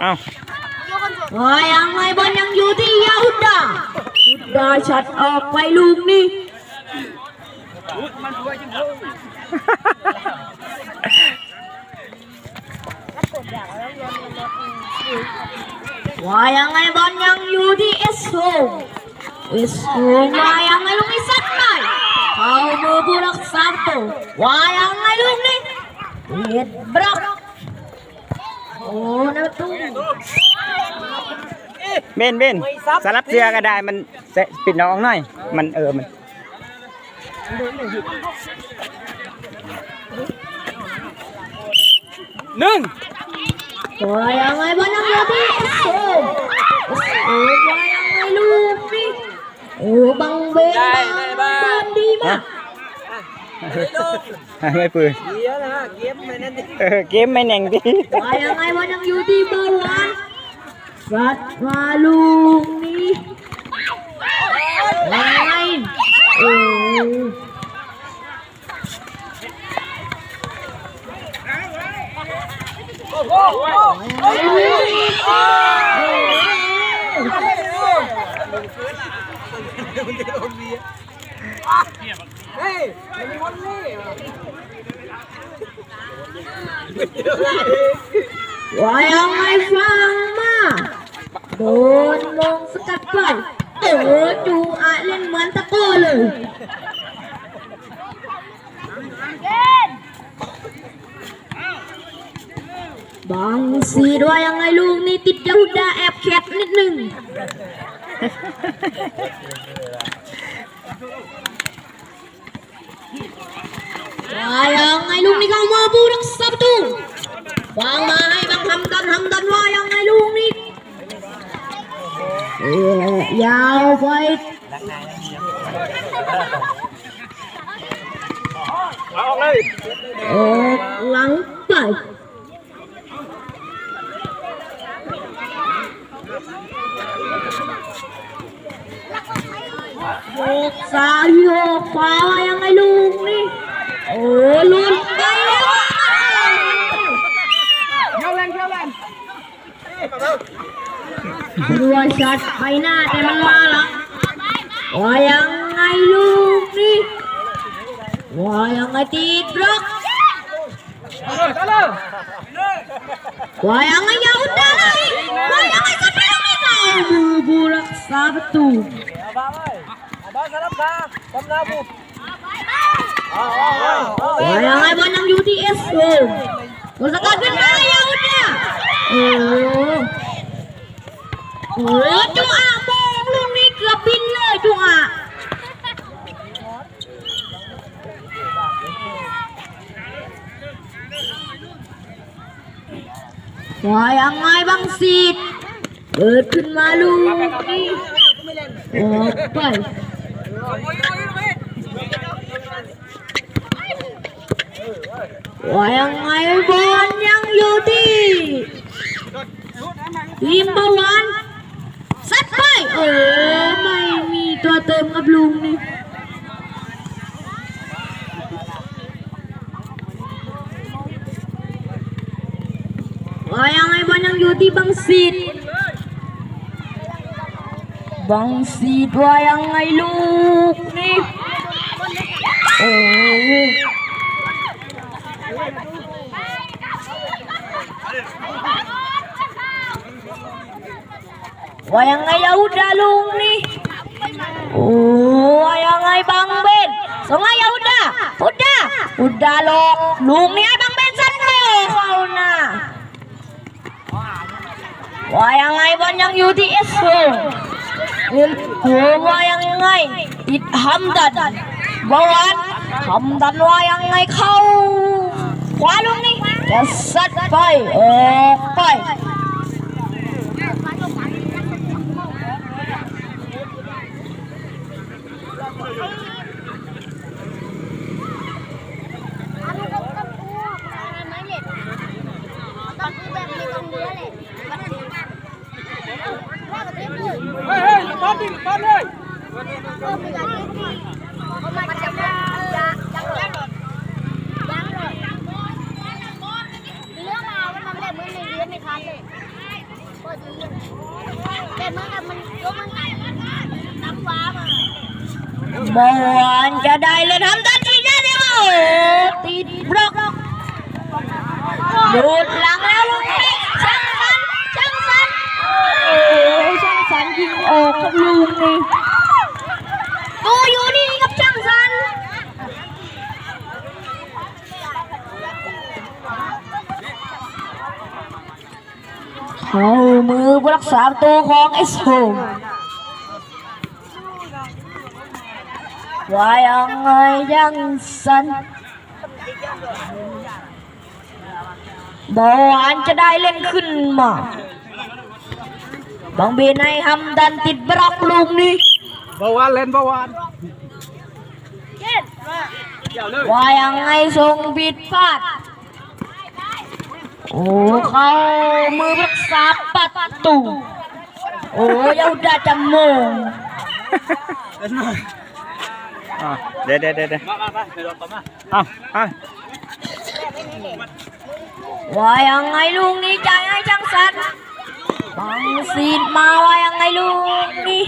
เอ้าว่ายังไงบอลยังอยู่ที่ยาฮุดดาฮุดดาชัดออกไปลูกนี้ว่ายังไงบอลยังอยู่ที่เอสโซเอสโซว่ายังไงลูกนี้สัดไปเข้ามือผู้รักษาประตูว่ายังไงลูกนี้เอ็ดบล็อกโอ้นะประตูเบนเบนสลับเสื้อก็ได้มันเสะปิดน้องหน่อย มันเออมันหนึ่งว่ายังไงบอลยังอยู่ที่เอสโซโอ้ว่ายังไงลูกนี้โอ้บังเบนบังเบนดีมาก ไม่ปืนเออเกมไม่แน่งดีว่ายังไงว่ายังอยู่ที่บอลวันสัดมาลูกนี้ว่ายังไงโอ้ ว่ายังไงฟังมาโดนมงสกัดไปเออจูอาเล่นเหมือนตะโก้เลยบางสีด้วยยังไงลูกนี่ติดยาดาแอบแคทนิดหนึ่งายังไงลูกนี่เข้ามาผู้รักษาประตูวางมาให้บังทำกันทำกันว่ายังไงลูกนี่เอ่อยาวไปเอาออกเลยออกหลังไปโยกซ้ายโยกขวาว่ายังไงลูกนี่ โอ้ลุ้นไปแล้วเที่ยวเล่นเที่ยวเล่นรัวชัดไปหน้าแต่มันมาหลังว่ายังไงลูกนี่ว่ายังไงตีบล็อกว่ายังไงยาวได้ว่ายังไงสัตว์ไม่ได้มือผู้รักษาประตูว่า ยังไงบอลยังอยู่ที่เอสโอตัวสกัดขึ้นมาแล้วเนี่ยโอ้โหจุงอาโมงลูกนี้เกือบบินเลยจุงอาว่ายังไงบางสีดเปิดขึ้นมาลูกนี้ออกไป ว่ายังไงบอลยังอยู่ที่ทีมบอลวันซัดไปเออไม่มีตัวเติมกับลุงนี่ว่ายังไงบอลยังอยู่ที่บังซีดบังซีดว่ายังไงลูกนี่โอ้ ว่ายังไงยาอุดาลุงนี่โอ้ว่ายังไงบังเบนส่งให้ยาอุดาอุดาอุดาลงลุงนี่ให้บังเบนสั้นเลยเขาน่ะว่ายังไงบอลยังอยู่ที่เอสโซโอ้ว่ายังไงอิดฮัมดันบอลฮัมดันว่ายังไงเข้าขวาลุงนี่ จะสัดไปออกไป ตอนคือแบบไม่ต้องเนื้อเลยมันถึงว่ากับเทปเลย เฮ้ยเฮ้ยบอลดิบอลเลย เพิ่มเป็นการเทปที่เขามาจับยายังเลยยังเลยเรื่องมามันมาไม่ได้มือในเดือนในคันเลย บอลจะได้เลยทำตัดทีได้เดียวติดบล็อกดูดหลังแล้วลูกนี้ช่างสันช่างสันโอ้ช่างสันยิงออกครับลูกนี้ดูอยู่นี่ครับช่างสันเข้ามือรักษาตูของเอสโฮว่ายังไงยังสันบอลอันจะได้เล่นขึ้นมาบางเบนให้ฮัมดันติดบล็องไงทรงผิดพลาดโอ้เข้ามือรักษาประตูโอ้ ยา udah jemung อะเดี๋ยวเดี๋ยวเดี๋ยวเดี๋ยวมามามาเดี๋ยวเราต่อมาเอาเอาว่ายังไงลุงนี้ใจให้ช่างสันบังซีดมาว่ายังไงลุงนี้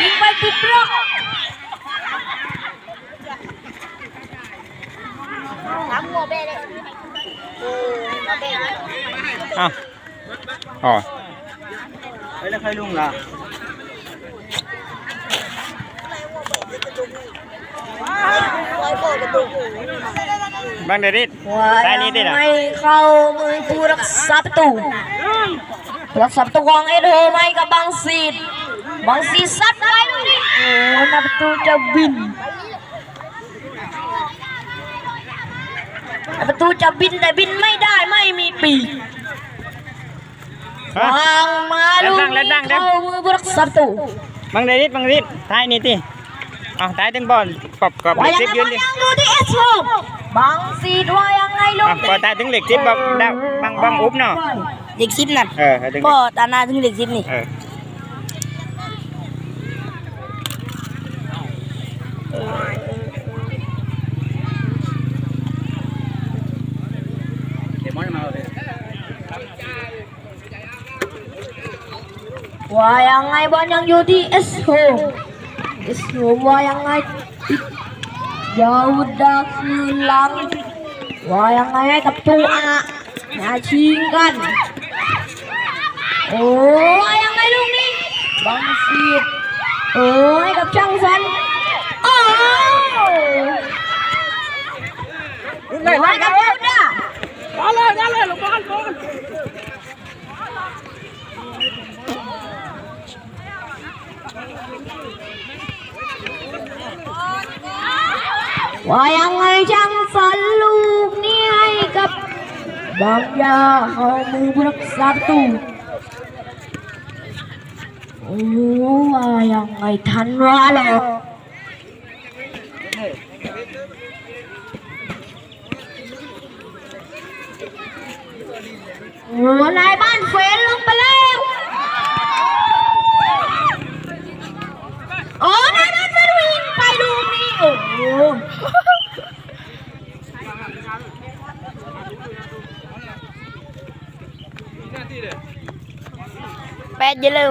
ยิงไปติด บล็อกเอางเดยวดิว่าได้ยันี่งดิล่ะไงเข้ามือผู้รักษาประตูรักษาประตูของเอโดไม่กับบังซีดบังซีซัดไปโอ้หน้าประตูจะบินประตูจะบินแต่บินไม่ได้ไม่มีปีกวางมาลูกแล้วดันี้งแล้วดังเข้ามือผู้รักษาประตูบางเดยวดิบางเดยวดิท้ายนี่ติเอาท้ายถึงบอลปอบกรอบเหว่าล็กยังซิบไงยืนดิยังดูที่เอสโบังซี ดว่ายังไงลูกอะพอท้ายถึงเหล็กซิบบอกไว่ายังไงช่างสันลูกนี้ให้กับบางยาเขามือผู้รักษาตูโอ้ว่ายังไงทันวะเหรอโอ้นายบ้านเฟนลงไปแล้วโอ้นายบ้านเฟนวิ่งไปดูนี่โอ้โห แปดเยอะเลย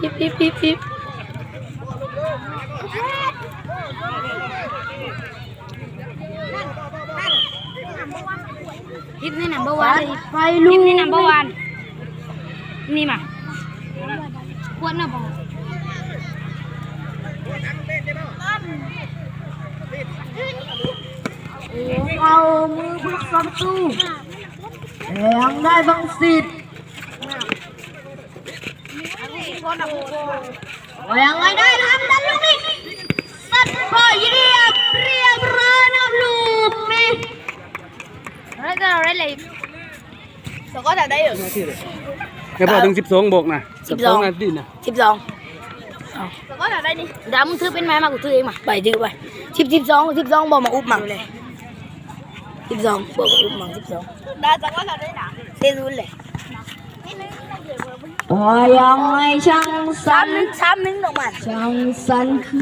พิบพิบพิบพิบคลิปนี้นัม เบอร์วันไปลูคลิกปนี้นัมเบอร์วันนี่มาควรนะบอกเข้ามือผู้สัมตูยังได้บังสิทธิ์ยังไงได้ทำดันลูกนี้สัตว์พอเรียบเรียบร้อยนะลูกนี้แล้วก็เราได้เลยสก็จะได้อยู่แค่พอถึงสิบสองบกนะสิบสองนาทีนะสิบสองสก็จะได้นี่ดามึงถือเป็นไม้มากูถือเองมาไปดื้อไปสิบสิบสองสิบสองบอกมาอุบมังเลย สิบสองบอกมาอุบมังสิบสองดาจังว่าจะได้หนาเส้นรุ่นเลยพอยังไงช่างสั สาม น หนึ่งสามหนึ่งลงมา ช่างสันคื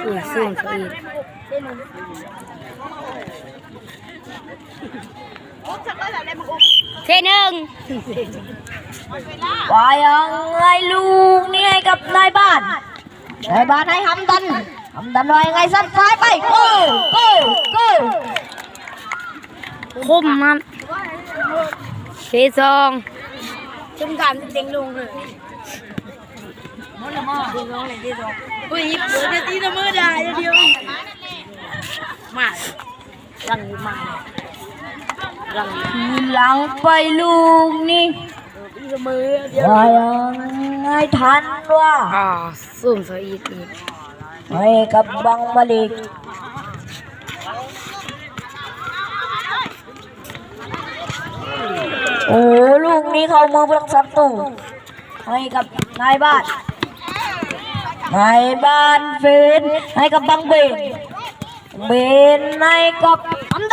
อตำแหน่งอะไรล่ะกับทำหนึ่งบบังซีนให้กับช่างสันอีกทีอืมได้ดื้อนำดิไปยังไงลูกนี่โอ้เรียบร้อยเหมือนกันครับอุ้ยสูงเขาอีกเทหนึ่งไปยังไงลูกนี่ให้กับนายบ้าน นายบ้านให้หำดันหำดันว่ายังไงสัดซ้ายไปโก้โก้โก้คมมันเทสองจุ่มการเต็งลงเลยอุ้ยเปิดจะตีละมือได้เดียว มาลังมาลังทีหลังไปลูกนี่ตีละมือว่ายังไงทันว่าอ่าสูงเขาอีกอีกให้กับบังมาลิกโอ้ลูกนี้เข้ามือพลังศัตรูให้กับนายบ้านนายบ้านเฟนให้กับบังเบน เบนให้กับอำ